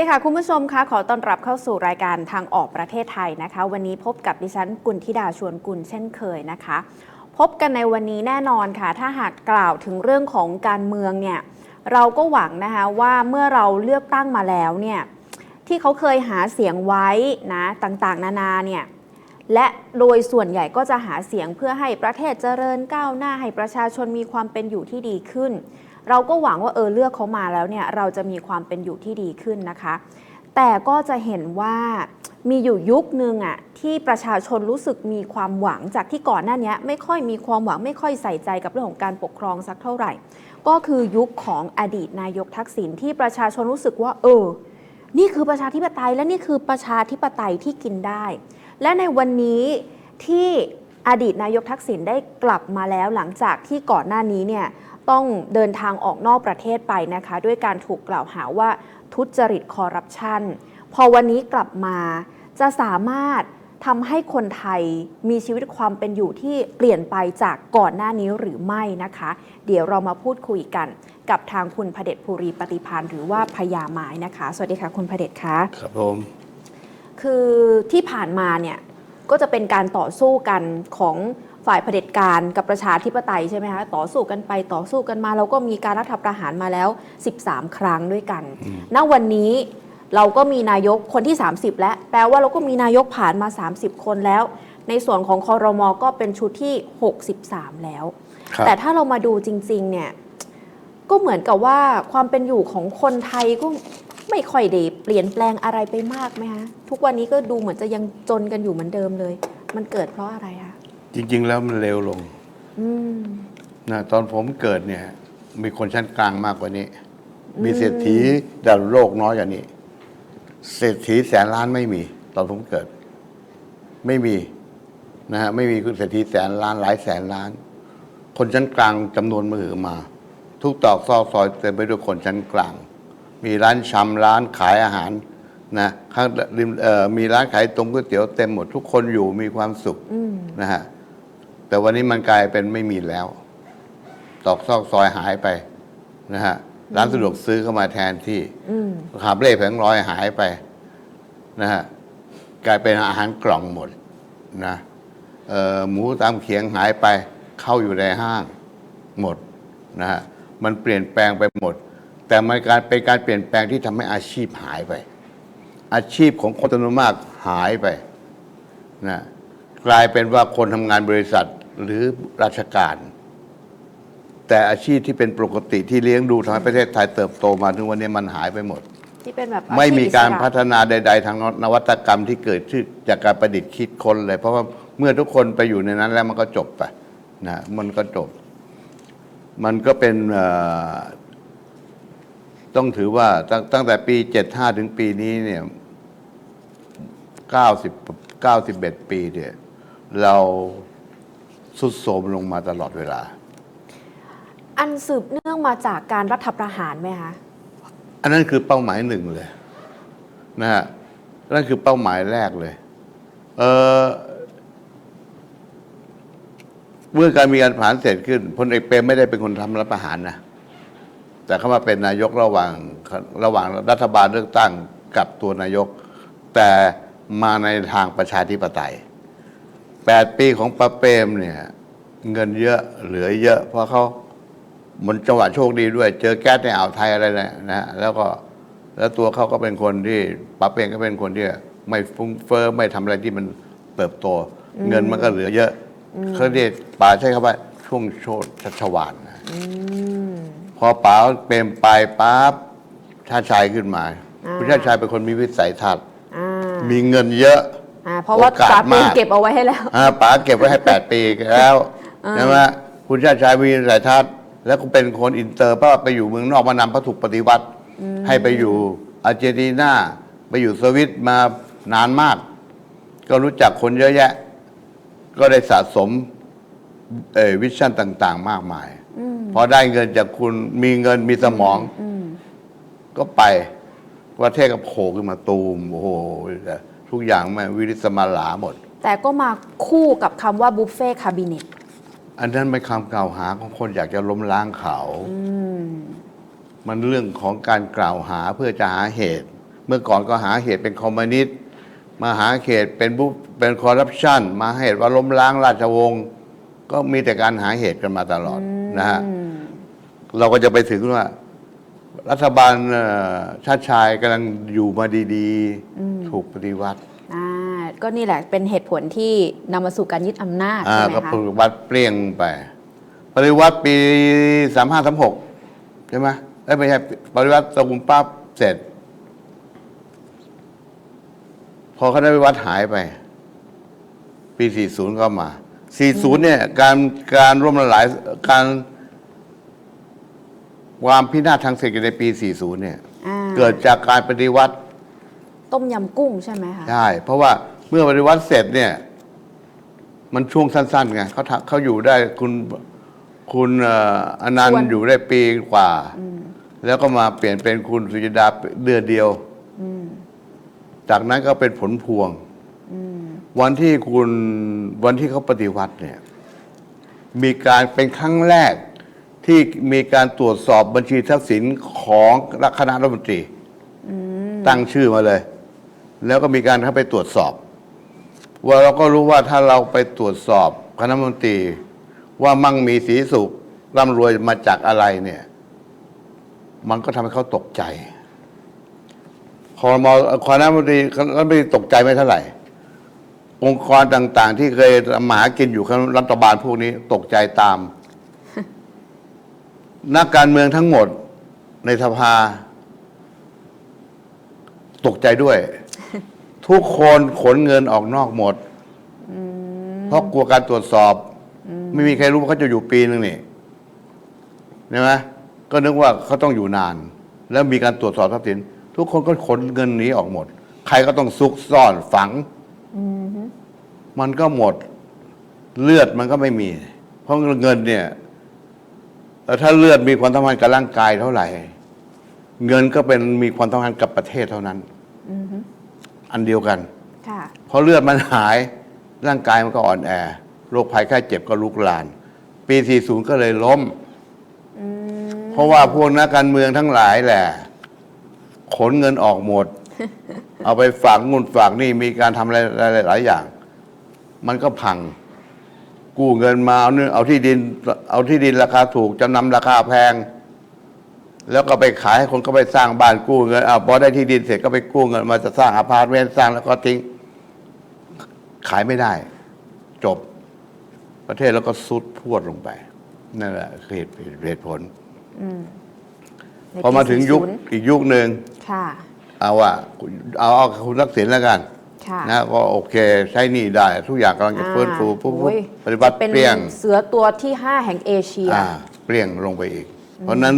วัสดีค่ะ คุณผู้ชมคะขอต้อนรับเข้าสู่รายการทางออกประเทศไทยนะคะ วันนี้พบกับดิฉันกุลธิดาชวนกุลเช่นเคยนะคะ พบกันในวันนี้แน่นอนค่ะ ถ้าหากกล่าวถึงเรื่องของการเมืองเนี่ยเราก็หวังนะคะว่าเมื่อเราเลือกตั้งมาแล้วเนี่ยที่เขาเคยหาเสียงไว้นะต่างๆ นานาเนี่ยและโดยส่วนใหญ่ก็จะหาเสียงเพื่อให้ประเทศเจริญก้าวหน้าให้ประชาชนมีความเป็นอยู่ที่ดีขึ้น เราก็หวังว่าเออเลือกเขามาแล้วเนี่ยเราจะมีความเป็นอยู่ที่ดีขึ้นนะคะ แต่ก็จะเห็นว่ามีอยู่ยุคนึงอะที่ประชาชนรู้สึกมีความหวังจากที่ก่อนหน้านี้ไม่ค่อยมีความหวังไม่ค่อยใส่ใจกับเรื่องของการปกครองสักเท่าไหร่ ก็คือยุคของอดีตนายกทักษิณที่ประชาชนรู้สึกว่า เออ นี่คือประชาธิปไตยและนี่คือประชาธิปไตยที่กินได้ และในวันนี้ที่อดีตนายกทักษิณได้กลับมาแล้วหลังจากที่ก่อนหน้านี้เนี่ย ต้องเดินทางออกนอกประเทศไปนะคะ ด้วยการถูกกล่าวหาว่าทุจริตคอร์รัปชันพอวันนี้กลับมาจะสามารถทำให้คนไทยมีชีวิตความเป็นอยู่ที่เปลี่ยนไปจากก่อนหน้านี้หรือไม่นะคะ เดี๋ยวเรามาพูดคุยกันกับทางคุณพเดชภูริปฏิพานหรือว่าพญาไม้นะคะ สวัสดีค่ะคุณพเดชคะครับผมคือที่ผ่านมาเนี่ยก็จะเป็นการต่อสู้กันของ ฝ่ายเผด็จการกับประชาธิปไตยใช่ไหมคะต่อสู้กันไปต่อสู้กันมาเราก็มีการรัฐประหารมาแล้ว 13 ครั้งด้วยกัน ณวันนี้เราก็มีนายกคนที่ 30 แล้วแปลว่าเราก็มีนายกผ่านมา 30 คนแล้ว ในส่วนของคอรมอก็เป็นชุดที่ 63 แล้วครับแต่ถ้าเรามาดูจริง ๆ เนี่ย ก็เหมือนกับว่าความเป็นอยู่ของคนไทยก็ไม่ค่อยได้เปลี่ยนแปลงอะไรไปมากไหมคะทุกวันนี้ก็ดูเหมือนจะยังจนกันอยู่เหมือนเดิมเลย มันเกิดเพราะอะไรคะ จริง ๆ แล้วมันเร็วลงอืมนะตอนผมเกิดเนี่ย มีคนชั้นกลางมากกว่านี้ มีเศรษฐีดาวโลกน้อยกว่านี้ เศรษฐีแสนล้านไม่มี ตอนผมเกิด ไม่มีนะฮะไม่มีเศรษฐีแสนล้านหลายแสนล้าน คนชั้นกลางจำนวนมือมา ทุกตอกซอกซอยเต็มไปด้วยคนชั้นกลาง มีร้านชำร้านขายอาหารนะข้างริมเอ่อมีร้านขายตรงก๋วยเตี๋ยวเต็มหมดทุกคนอยู่มีความสุขอืมนะฮะ แต่วันนี้มันกลายเป็นไม่มีแล้ว ตอกซอกซอยหายไปนะฮะร้านสะดวกซื้อเข้ามาแทนที่อืมหาเล่แผงลอยหายไปนะฮะกลายเป็นอาหารกล่องหมดนะเอ่อหมูตามเขียงหายไปเข้าอยู่ในห้างหมดนะฮะมันเปลี่ยนแปลงไปหมด แต่มันการเป็นการเปลี่ยนแปลงที่ทำให้อาชีพหายไป อาชีพของคนจำนวนมากหายไปนะ กลายเป็นว่าคนทำงานบริษัทหรือราชการ แต่อาชีพที่เป็นปกติที่เลี้ยงดูทำให้ประเทศไทยเติบโตมาถึงวันนี้มันหายไปหมด ที่เป็นแบบอไม่ชีพมีการอิสะพัฒนาใด ๆ ทางนวัตกรรมที่เกิดขึ้นจากการประดิษฐ์คิดค้นเลย เพราะว่าเมื่อทุกคนไปอยู่ในนั้นแล้วมันก็จบไปนะมันก็จบ มันก็เป็นเอ่อต้องถือว่าตั้งตั้งแต่ปี 75 ถึงปีนี้เนี่ย90 91 ปีเนี่ย เราสุดโทรมลงมาตลอดเวลา อันสืบเนื่องมาจากการรัฐประหารไหมคะ อันนั้นคือเป้าหมายหนึ่งเลยนะฮะนั่นคือเป้าหมายแรกเลยเออเมื่อการมีการผ่านเสร็จขึ้นพลเอกเปรมไม่ได้เป็นคนทำรัฐประหารนะแต่เขามาเป็นนายกระหว่างระหว่างรัฐบาลเลือกตั้งกับตัวนายก แต่มาในทางประชาธิปไตย แปดปีของป้าเปรมเนี่ย เงินเยอะเหลือเยอะ เพราะเขามันจังหวะโชคดีด้วย เจอแก๊สในอ่าวไทยอะไรเนี่ยนะฮะแล้วก็แล้วตัวเขาก็เป็นคนที่ป้าเปรมก็เป็นคนที่ไม่ฟุ้งเฟ้อไม่ทำอะไรที่มันเติบโต เงินมันก็เหลือเยอะเขาเรียกป่าใช้คำว่าช่วงโชดชัชวานนะอืมพอป๋าเปรมไปปั๊บชาติชายขึ้นมาอ่าคุณชาติชายเป็นคนมีวิสัยทัศน์อ่ามีเงินเยอะ อ่าเพราะว่าโอกาสปาเปรมมากเก็บเอาไว้ให้แล้วอ่าป๋าเก็บไว้ให้แปดปีแล้วอ่าใช่ไหมคุณชาติชายมีวิสัยทัศน์แล้วก็เป็นคนอินเตอร์เพราะว่าไปอยู่เมืองนอกมานำพระถูกปฏิวัติ ให้ไปอยู่อาร์เจนตินาไปอยู่สวิตมานานมาก ก็รู้จักคนเยอะแยะ ก็ได้สะสมเอ่อวิชั่นต่าง ๆ มากมายอืมพอได้เงินจากคุณมีเงินมีสมองอืมก็ไปประเทศก็โผล่ขึ้นมาตูมโอ้โห ทุกอย่างมันวิริสมาลาหมด แต่ก็มาคู่กับคำว่าบุฟเฟ่คาบิเนตอันนั้นเป็นคำกล่าวหาของคนอยากจะล้มล้างเขา มันเรื่องของการกล่าวหาเพื่อจะหาเหตุ เมื่อก่อนก็หาเหตุเป็นคอมมิวนิสต์มาหาเหตุเป็นบุเป็นคอร์รัปชันมาเหตุว่าล้มล้างราชวงศ์ก็มีแต่การหาเหตุกันมาตลอดนะฮะเราก็จะไปถึงว่า รัฐบาลเอ่อชาติชายกำลังอยู่มาดีๆ ถูกปฏิวัติอ่าก็นี่แหละเป็นเหตุผลที่นำมาสู่การยึดอำนาจอ่าใช่ไหมก็คะปฏิวัติเปลี่ยงไป ปฏิวัติปีสามห้าสามหกใช่ไหมเอ้ยไม่ใช่ปฏิวัติตะกุมปั๊บเสร็จ พอคณะปฏิวัติหายไป ปีสี่ศูนย์ก็มาสี่ศูนย์เนี่ย การการร่วมละลายการ ความพินาศทางเศรษฐกิจในปีสี่ศูนย์เนี่ย อ่าเกิดจากการปฏิวัติต้มยำกุ้งใช่ไหมคะใช่เพราะว่าเมื่อปฏิวัติเสร็จเนี่ย มันช่วงสั้นๆไงเขาทำเขาอยู่ได้คุณคุณเอ่ออนันชวนต์อยู่ได้ปีกว่า แล้วก็มาเปลี่ยนเป็นคุณสุจิดาเดือนเดียว จากนั้นก็เป็นผลพวง วันที่คุณวันที่เขาปฏิวัติเนี่ย มีการเป็นครั้งแรก ที่มีการตรวจสอบบัญชีทรัพย์สินของคณะรัฐมนตรีตั้งชื่อมาเลย แล้วก็มีการเข้าไปตรวจสอบ ว่าเราก็รู้ว่าถ้าเราไปตรวจสอบคณะรัฐมนตรี ว่ามั่งมีสีสุขร่ำรวยมาจากอะไรเนี่ย มันก็ทำให้เขาตกใจคอรมอคณะรัฐมนตรีคณะรัฐมนตรีตกใจไม่เท่าไหร่ องค์กรต่าง ๆ ที่เคยทำมาหากินอยู่กับรัฐบาลพวกนี้ตกใจตาม นักการเมืองทั้งหมดในสภา ตกใจด้วย ทุกคนขนเงินออกนอกหมดเพราะกลัวการตรวจสอบ ไม่มีใครรู้ว่าเขาจะอยู่ปีนึงนี่ใช่ไหมก็นึกว่าเขาต้องอยู่นาน แล้วมีการตรวจสอบทรัพย์สิน ทุกคนก็ขนเงินหนี้ออกหมด ใครก็ต้องซุกซ่อนฝังมันก็หมด เลือดมันก็ไม่มี เพราะเงินเนี่ยเอ่อ ถ้าเลือดมีความสัมพันธ์กับร่างกายเท่าไหร่ เงินก็เป็นมีความสัมพันธ์กับประเทศเท่านั้นอันเดียวกันค่ะพอเลือดมันหายร่างกายมันก็อ่อนแอโรคภัยไข้เจ็บก็ลุกลาน ปี 40 ก็เลยล้มเพราะว่าพวกนักการเมืองทั้งหลายแหละ ขนเงินออกหมด เอาไปฝากงุนฝากนี่มีการทำอะไรหลายๆอย่าง มันก็พัง กู้เงินมาเอาเนื้อเอาที่ดิน เอาที่ดินราคาถูกจำนำราคาแพง แล้วก็ไปขายให้คนก็ไปสร้างบ้านกู้เงินเอาพอได้ที่ดินเสร็จก็ไปกู้เงินมาจะสร้างอพาร์ตเมนต์สร้างแล้วก็ทิ้ง ขายไม่ได้ จบ ประเทศแล้วก็ซุดพรวดลงไปนั่นแหละคือเหตุเหตุผลในพอมาถึงยุค40อีกยุคหนึ่งค่ะเอาว่าเอาเอาคุณทักษิณแล้วกัน ค่ะนะก็โอเคใช้หนี่ได้ ทุกอย่างกำลังจะฟื้นฟูปุ๊บโอ้ยปฏิบัติเป็นเปรี้ยงเสือตัวที่ 5 แห่งเอเชียอ่าเปรี้ยงลงไปอีก เพราะฉะนั้น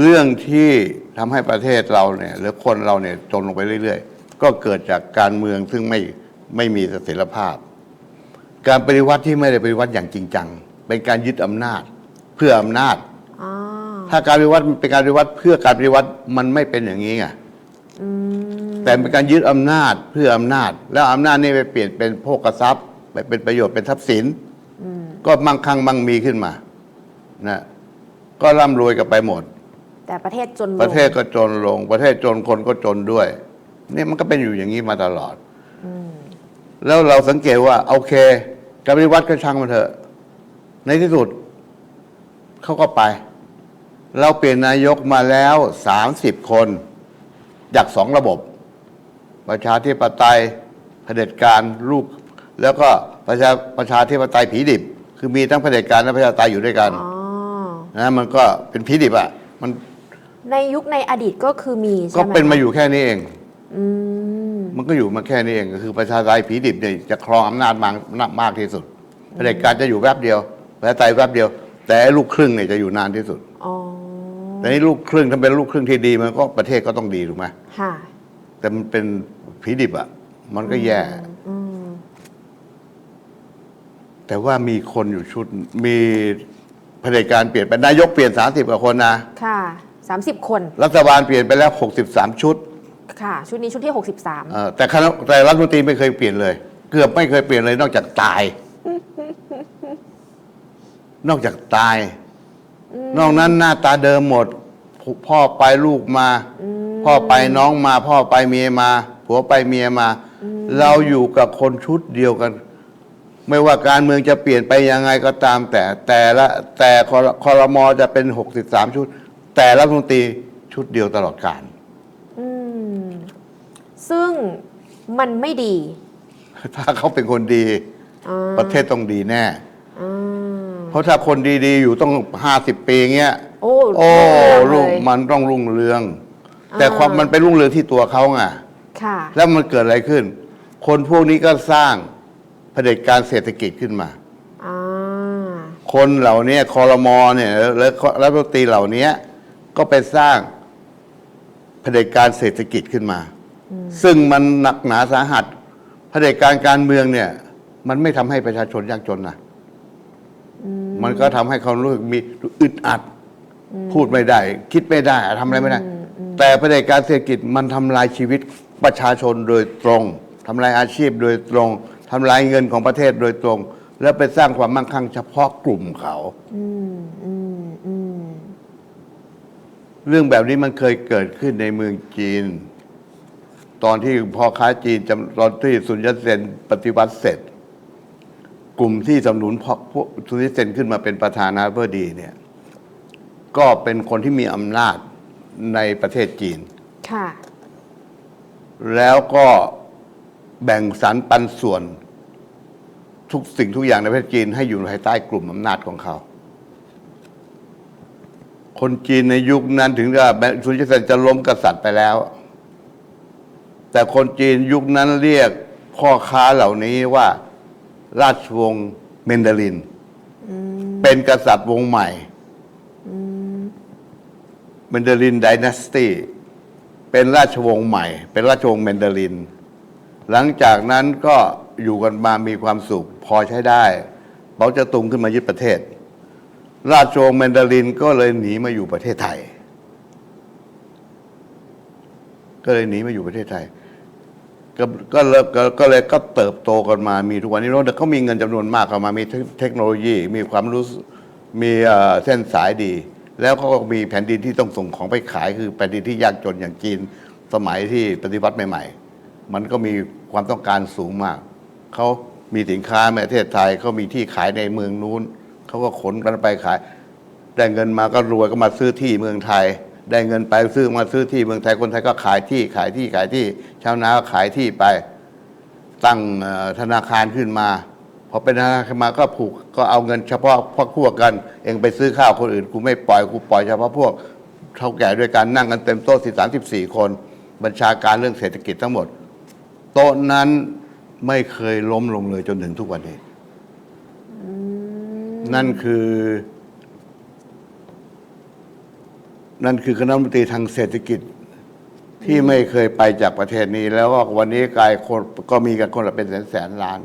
เรื่องที่ทำให้ประเทศเราเนี่ยหรือคนเราเนี่ยจนลงไปเรื่อยๆ ก็เกิดจากการเมืองซึ่งไม่ไม่มีเสถียรภาพ การปฏิวัติที่ไม่ได้ปฏิวัติอย่างจริงจัง เป็นการยึดอำนาจเพื่ออำนาจ อ๋อถ้าการปฏิวัติเป็นการปฏิวัติเพื่อการปฏิวัติมันไม่เป็นอย่างนี้ไง แต่เป็นการยึดอำนาจเพื่ออำนาจ แล้วอำนาจนี่ไปเปลี่ยนเป็นโภคทรัพย์ไปเป็นประโยชน์เป็นทรัพย์สินก็มั่งคั่งมั่งมีขึ้นมานะก็ร่ำรวยกันไปหมด แต่ประเทศจนลงประเทศก็จนลง ประเทศจนคนก็จนด้วยนี่มันก็เป็นอยู่อย่างนี้มาตลอดแล้วเราสังเกตว่า โอเคการปฏิวัติก็ช่างมันเถอะ ในที่สุดเขาก็ไป เราเปลี่ยนนายกมาแล้วสามสิบคน จากสองระบบ ประชาธิปไตยเผด็จการลูกแล้วก็ประชาประชาธิปไตยผีดิบ คือมีทั้งเผด็จการและประชาธิปไตยอยู่ด้วยกันอ๋อ นะมันก็เป็นผีดิบอะมันในยุคในอดีตก็คือมีใช่ก็ไหมเป็นมาคะอยู่แค่นี้เอง อืม มันก็อยู่มาแค่นี้เองก็คือประชาธิปไตยผีดิบเนี่ยจะครองอำนาจมากมากที่สุดเผด็จการจะอยู่แวบเดียวประชาธิปไตยแวบเดียว แต่ไอ้ลูกครึ่งเนี่ยจะอยู่นานที่สุด อ๋อ แต่นี่ลูกครึ่งถ้าเป็นลูกครึ่งที่ดีมันก็ประเทศก็ต้องดีถูกไหมค่ะ แต่มันเป็น ผีดิบอะ มันก็แย่อืมแต่ว่ามีคนอยู่ชุด มีเผด็จการเปลี่ยนไปนายกเปลี่ยนสามสิบกว่าคนนะ ค่ะสามสิบคน รัฐบาลเปลี่ยนไปแล้วหกสิบสามชุด ค่ะ ชุดนี้ชุดที่63เอ่อแต่คณะแต่รัฐมนตรีไม่เคยเปลี่ยนเลย เกือบไม่เคยเปลี่ยนเลย นอกจากตาย นอกจากตาย นอกนั้นหน้าตาเดิมหมด พ่อไปลูกมา พ่อไปน้องมา พ่อไปเมียมา ผัวไปเมียมา เราอยู่กับคนชุดเดียวกัน ไม่ว่าการเมืองจะเปลี่ยนไปยังไงก็ตามแต่แต่ละแต่คอรคอรมอจะเป็น 63 ชุด แต่รัฐมนตรีชุดเดียวตลอดกาลอืมซึ่งมันไม่ดี ถ้าเขาเป็นคนดีอ่าประเทศต้องดีแน่อ่าเพราะถ้าคนดีๆ อยู่ต้องห้าสิบปีเงี้ย โอ้โอ้รุ่ลูงกเรืองเลยมันต้องรุ่งเรืองอ่าแต่ความมันไปรุ่งเรืองที่ตัวเขาไง ค่ะแล้วมันเกิดอะไรขึ้น คนพวกนี้ก็สร้างเผด็จการเศรษฐกิจขึ้นมา อ่าคนเหล่านี้คอรมอเนี่ยและรัฐมนตรีเหล่านี้ก็ไปสร้างเผด็จการเศรษฐกิจขึ้นมา ซึ่งมันหนักหนาสาหัสเผด็จการการเมืองเนี่ย มันไม่ทำให้ประชาชนยากจนนะมันก็ทำให้เขารู้สึกมีอึดอัด พูดไม่ได้ คิดไม่ได้ทำอะไรไม่ได้ แต่เผด็จการเศรษฐกิจมันทำลายชีวิต ประชาชนโดยตรงทำลายอาชีพโดยตรงทำลายเงินของประเทศโดยตรง แล้วไปสร้างความมั่งคั่งเฉพาะกลุ่มเขา อืมอืมอืมเรื่องแบบนี้มันเคยเกิดขึ้นในเมืองจีน ตอนที่พ่อค้าจีนจำตอนที่สุนยัตเซนปฏิวัติเสร็จ กลุ่มที่สนับสนุนพอพวกสุนยัตเซนขึ้นมาเป็นประธานาธิบดีเนี่ย ก็เป็นคนที่มีอำนาจในประเทศจีน ค่ะ แล้วก็แบ่งสรรปันส่วน ทุกสิ่งทุกอย่างในประเทศจีนให้อยู่ภายใต้กลุ่มอำนาจของเขา คนจีนในยุคนั้นถึงกับสุนทรเซนจะล้มกษัตริย์ไปแล้ว แต่คนจีนยุคนั้นเรียกพ่อค้าเหล่านี้ว่า ราชวงศ์เมนเดลิน เป็นกษัตริย์วงใหม่เมนเดลินด y นาสตี เป็นราชวงศ์ใหม่ เป็นราชวงศ์เมนเดลิน หลังจากนั้นก็อยู่กันมามีความสุขพอใช้ได้เปาจะตุงขึ้นมายึดประเทศ ราชวงศ์แมนดารินก็เลยหนีมาอยู่ประเทศไทย ก็เลยหนีมาอยู่ประเทศไทย ก็ก็เลยก็ก็เลยก็เติบโตกันมามีทุกวันนี้แล้วเขามีเงินจำนวนมากเข้ามามีเทคโนโลยีมีความรู้มีเส้นสายดี แล้วเขาก็มีแผ่นดินที่ต้องส่งของไปขายคือแผ่นดินที่ยากจนอย่างจีนสมัยที่ปฏิวัติใหม่ ๆ มันก็มีความต้องการสูงมาก เขามีสินค้าในประเทศไทยเขามีที่ขายในเมืองนู้น เขาก็ขนกันไปขาย ได้เงินมาก็รวยก็มาซื้อที่เมืองไทย ได้เงินไปซื้อมาซื้อที่เมืองไทยคนไทยก็ขายที่ขายที่ขายที่ ชาวนาก็ขายที่ไป ตั้งธนาคารขึ้นมา พอเป็นธนาคารมาก็ผูกก็เอาเงินเฉพาะพวกพวกกัน เองไปซื้อข้าวคนอื่นกูไม่ปล่อยกูปล่อยเฉพาะพวกเท่าแก่ด้วยกันนั่งกันเต็มโต๊ะสิสามสิบสี่คน บัญชาการเรื่องเศรษฐกิจทั้งหมด โต๊ะนั้นไม่เคยล้มลงเลยจนถึงทุกวันนี้ นั่นคือ นั่นคือคณะรัฐมนตรีทางเศรษฐกิจที่ไม่เคยไปจากประเทศนี้ แล้วก็วันนี้กลายคนก็มีกันคนละเป็นแสนแสนล้าน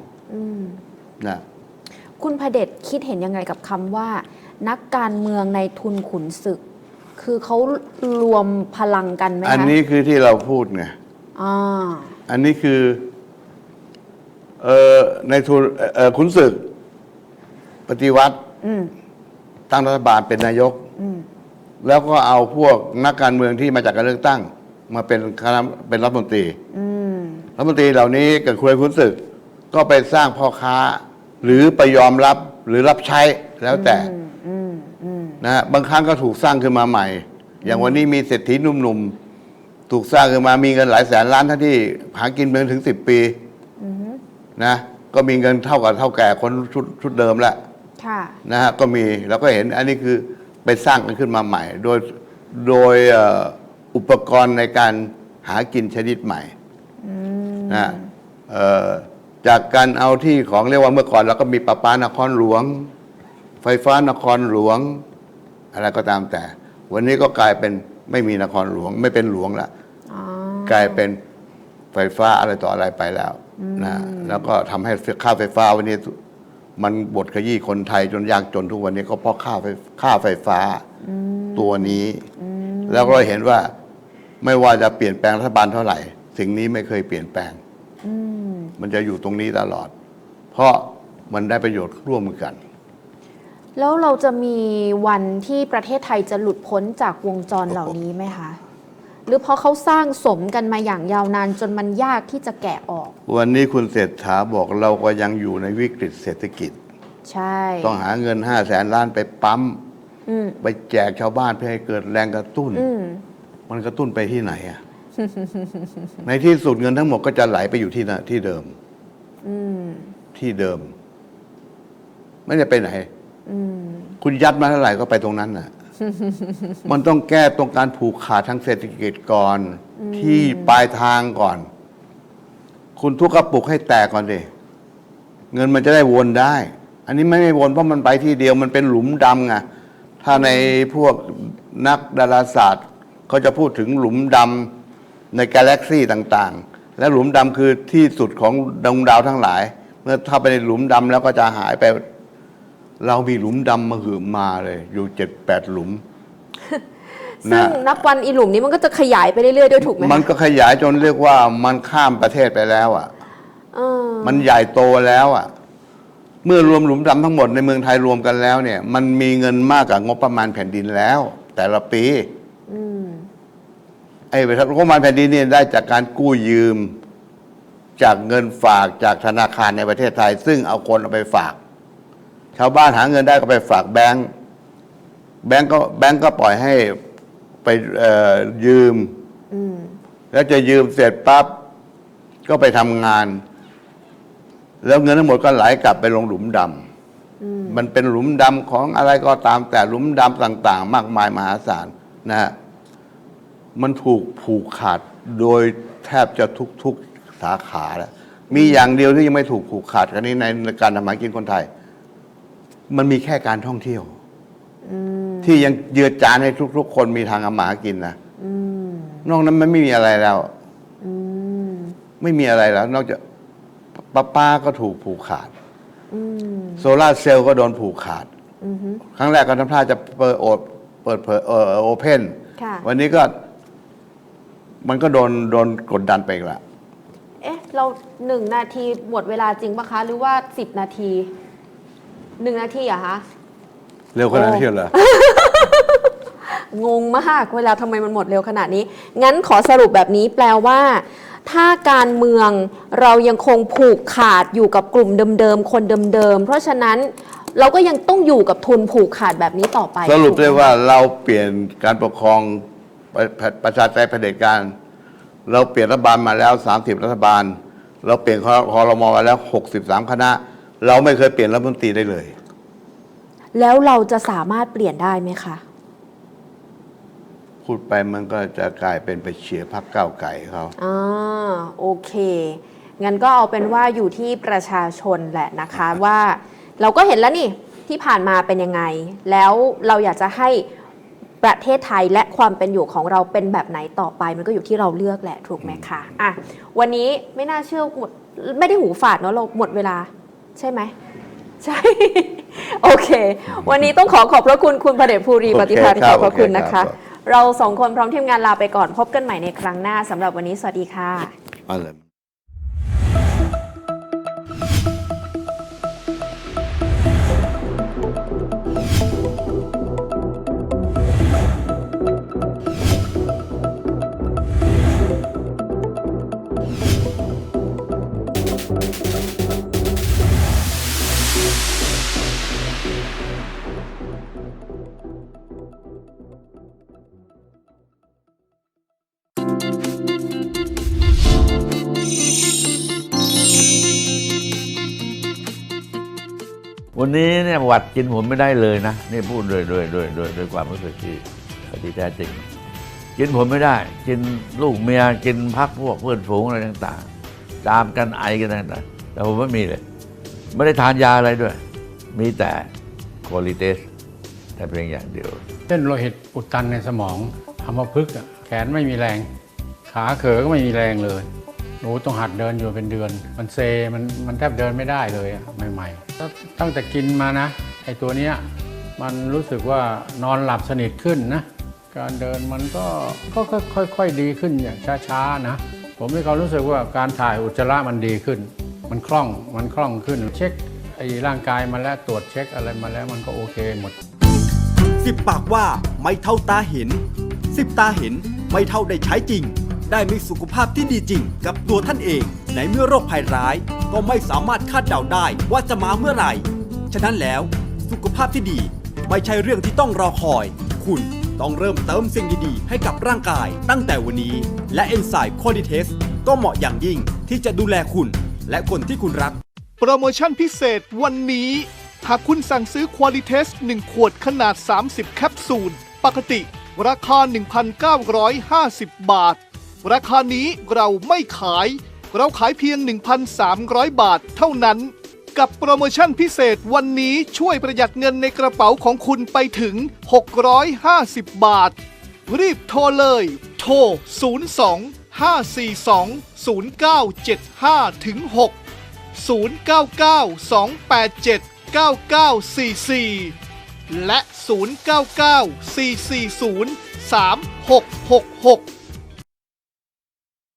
นะคุณพระเดชคิดเห็นยังไงกับคำว่า นักการเมืองในทุนขุนศึก คือเขารวมพลังกันไหมคะอันนี้คือที่เราพูดไงอ่าอันนี้คือเออในทุนเอ่อขุนศึก ปฏิวัติอืมตั้งรัฐบาลเป็นนายก อืมแล้วก็เอาพวกนักการเมืองที่มาจากการเลือกตั้ง มาเป็นคณะเป็นรัฐมนตรีอืมรัฐมนตรีเหล่านี้กับคุยขุนศึก ก็ไปสร้างพ่อค้า หรือไปยอมรับหรือรับใช้แล้วแต่อืมอืมอืมนะฮะบางครั้งก็ถูกสร้างขึ้นมาใหม่ อย่างวันนี้มีเศรษฐีหนุ่มๆ ถูกสร้างขึ้นมามีเงินหลายแสนล้านทั้งที่หากินเมืองถึงสิบปีนะก็มีเงินเท่ากับเท่าแก่คนชุดชุดเดิมแล้ว ค่ะ นะฮะก็มีเราก็เห็นอันนี้คือไปสร้างกันขึ้นมาใหม่ โดยโดยเอ่ออุปกรณ์ในการหากินชนิดใหม่นะฮะเอ่อ จากการเอาที่ของเรียกว่าเมื่อก่อนเราก็มีประปานครหลวง ไฟฟ้านครหลวง อะไรก็ตามแต่ วันนี้ก็กลายเป็นไม่มีนครหลวง ไม่เป็นหลวงละอ๋อกลายเป็นไฟฟ้าอะไรต่ออะไรไปแล้วนะแล้วก็ทำให้ค่าไฟฟ้าวันนี้มันบดขยี้คนไทยจนยากจนทุกวันนี้ก็เพราะค่าไฟค่าไฟฟ้าตัวนี้ แล้วก็เห็นว่าไม่ว่าจะเปลี่ยนแปลงรัฐบาลเท่าไหร่ สิ่งนี้ไม่เคยเปลี่ยนแปลงอื มมันจะอยู่ตรงนี้ตลอด เพราะมันได้ประโยชน์ร่วมกัน แล้วเราจะมีวันที่ประเทศไทยจะหลุดพ้นจากวงจรเหล่านี้ไหมคะ หรือเพราะเขาสร้างสมกันมาอย่างยาวนานจนมันยากที่จะแกะออก วันนี้คุณเศรษฐาบอกเราก็ยังอยู่ในวิกฤตเศรษฐกิจ ใช่ ต้องหาเงินห้าแสนล้านไปปั๊มอืมไปแจกชาวบ้านเพื่อให้เกิดแรงกระตุ้นอืมมันกระตุ้นไปที่ไหนอะ ในที่สุดเงินทั้งหมดก็จะไหลไปอยู่ที่นะที่เดิมอืมที่เดิม ไม่ได้ไปไหนอืมคุณยัดมาเท่าไหร่ก็ไปตรงนั้นน่ะ มันต้องแก้ตรงการผูกขาดทางเศรษฐกิจก่อน ที่ปลายทางก่อน คุณทุกกระปุกให้แตกก่อนดิเงินมันจะได้วนได้ อันนี้ไม่ไม่วนเพราะมันไปที่เดียวมันเป็นหลุมดำไงถ้าในพวกนักดาราศาสตร์เขาจะพูดถึงหลุมดำ ในกาแล็กซี่ต่างๆ และหลุมดำคือที่สุดของดวงดาวทั้งหลาย เมื่อถ้าไปในหลุมดำแล้วก็จะหายไป เรามีหลุมดำมาหืมมาเลย อยู่เจ็ดแปดหลุม ซึ่งนะ นับวันอีหลุมนี้มันก็จะขยายไปเรื่อยๆด้วยถูกไหมคะมันก็ขยายจนเรียกว่ามันข้ามประเทศไปแล้วอะ เออมันใหญ่โตแล้วอะ เมื่อรวมหลุมดำทั้งหมดในเมืองไทยรวมกันแล้วเนี่ย มันมีเงินมากกว่างบประมาณแผ่นดินแล้ว แต่ละปีอืม ไอ้งบประมาณแผ่นดินเนี่ยได้จากการกู้ยืม จากเงินฝากจากธนาคารในประเทศไทย ซึ่งเอาคนเอาไปฝาก ชาวบ้านหาเงินได้ก็ไปฝากแบงก์แบงก์ก็แบงก์ก็ปล่อยให้ไปเอ่อยืมอืมแล้วจะยืมเสร็จปั๊บก็ไปทำงาน แล้วเงินทั้งหมดก็ไหลกลับไปลงหลุมดำมันเป็นหลุมดำของอะไรก็ตามแต่หลุมดำต่าง ๆ มากมายมหาศาลนะฮะ มันถูกผูกขาดโดยแทบจะทุกๆสาขาแล้วมีอย่างเดียวที่ยังไม่ถูกผูกขาดกันนี้ในการทำมาหากินคนไทย มันมีแค่การท่องเที่ยวอืมที่ยังเยือจานให้ทุก ๆ คนมีทางอาหมากินนะอืมนอกนั้นมันไม่มีอะไรแล้วอืมไม่มีอะไรแล้ว นอกจากปะป้าก็ถูกผูกขาดอืมโซลาร์เซลล์ก็โดนผูกขาดอืมครั้งแรกก็ทำท่าจะเปิดโอเปิดเผยเออโอเพนค่ะวันนี้ก็ มันก็โดนโดนกดดันไปอีกละ เอ๊ะ เราหนึ่งนาทีหมดเวลาจริงปะคะ หรือว่าสิบนาทีหนึ่งนาทีเหรอะคะ เร็วขนาดนี้เหรอ งงมากเวลาทำไมมันหมดเร็วขนาดนี้ งั้นขอสรุปแบบนี้แปลว่า ถ้าการเมืองเรายังคงผูกขาดอยู่กับกลุ่มเดิมๆ คนเดิมๆ เพราะฉะนั้นเราก็ยังต้องอยู่กับทุนผูกขาดแบบนี้ต่อไปสรุปถูกหมได้ว่าเราเปลี่ยนการปกครอง ประประประชาธิปไตยเผด็จการ เราเปลี่ยนรัฐบาลมาแล้ว 30 รัฐบาล เราเปลี่ยนคอคอรมอมาแล้ว 63 คณะ เราไม่เคยเปลี่ยนรัฐมนตรีได้เลย แล้วเราจะสามารถเปลี่ยนได้ไหมคะ พูดไปมันก็จะกลายเป็นไปเชียร์พรรคก้าวไก่เขาอ่าโอเค งั้นก็เอาเป็นว่าอยู่ที่ประชาชนแหละนะคะว่า เราก็เห็นแล้วนี่ที่ผ่านมาเป็นยังไง แล้วเราอยากจะให้ ประเทศไทยและความเป็นอยู่ของเราเป็นแบบไหนต่อไป มันก็อยู่ที่เราเลือกแหละถูกไหมคะอะวันนี้ไม่น่าเชื่อหมดไม่ได้หูฝาดเนาะเราหมดเวลาใช่ไหมใช่ โอเค วันนี้ต้องขอขอบพระคุณคุณประเดชภูรีโอเคปฏิภาณคขรัอบบพระคุณโอเคนะครัคะบเราสองคนพร้อมทีมงานลาไปก่อนพบกันใหม่ในครั้งหน้าสำหรับวันนี้สวัสดีค่ะ วันนี้เนี่ยหวัดกินผมไม่ได้เลยนะนี่พูดโดยโดยโดยโดยโดยความรู้สึกที่ที่แท้จริง กินผมไม่ได้ กินลูกเมียกินพักพวกเพื่อนฝูงอะไรต่างๆจามกันไอกันต่างๆแต่ผมไม่มีเลย ไม่ได้ทานยาอะไรด้วย มีแต่โคลิเตสแต่เพียงอย่างเดียวเส้นโลหิตอุดตันในสมองอัมพฤกแขนไม่มีแรง ขาเขอก็ไม่มีแรงเลยหนูต้องหัดเดินอยู่เป็นเดือน มันเซมันมันแทบเดินไม่ได้เลยใหม่ ๆ ตั้งแต่กินมานะไอตัวเนี้ยมันรู้สึกว่านอนหลับสนิทขึ้นนะ การเดินมันก็ก็ค่อยๆดีขึ้นอย่างช้าๆนะ ผมมีความรู้สึกว่าการถ่ายอุจจาระมันดีขึ้น มันคล่องมันคล่องขึ้น เช็คไอ้ร่างกายมาแล้วตรวจเช็คอะไรมาแล้วมันก็โอเคหมดสิบปากว่าไม่เท่าตาเห็นสิบตาเห็นไม่เท่าได้ใช้จริง ได้มีสุขภาพที่ดีจริง กับตัวท่านเอง ในเมื่อโรคภัยร้าย ก็ไม่สามารถคาดเดาได้ว่าจะมาเมื่อไหร่ ฉะนั้นแล้วสุขภาพที่ดีไม่ใช่เรื่องที่ต้องรอคอย คุณต้องเริ่มเติมสิ่งดีๆ ให้กับร่างกายตั้งแต่วันนี้ และเอนไซม์คอดิเทสก็เหมาะอย่างยิ่งที่จะดูแลคุณ และคนที่คุณรัก โปรโมชั่นพิเศษวันนี้ หากคุณสั่งซื้อควอลิเทส1ขวดขนาด 30 แคปซูล ปกติ ราคา 1,950 บาท ราคานี้เราไม่ขาย เราขายเพียง 1,300 บาทเท่านั้น กับโปรโมชั่นพิเศษวันนี้ช่วยประหยัดเงินในกระเป๋าของคุณไปถึง 650 บาท รีบโทรเลย โทร 02 542 0975ถึง6 099-287-9944 และ 099-440-3666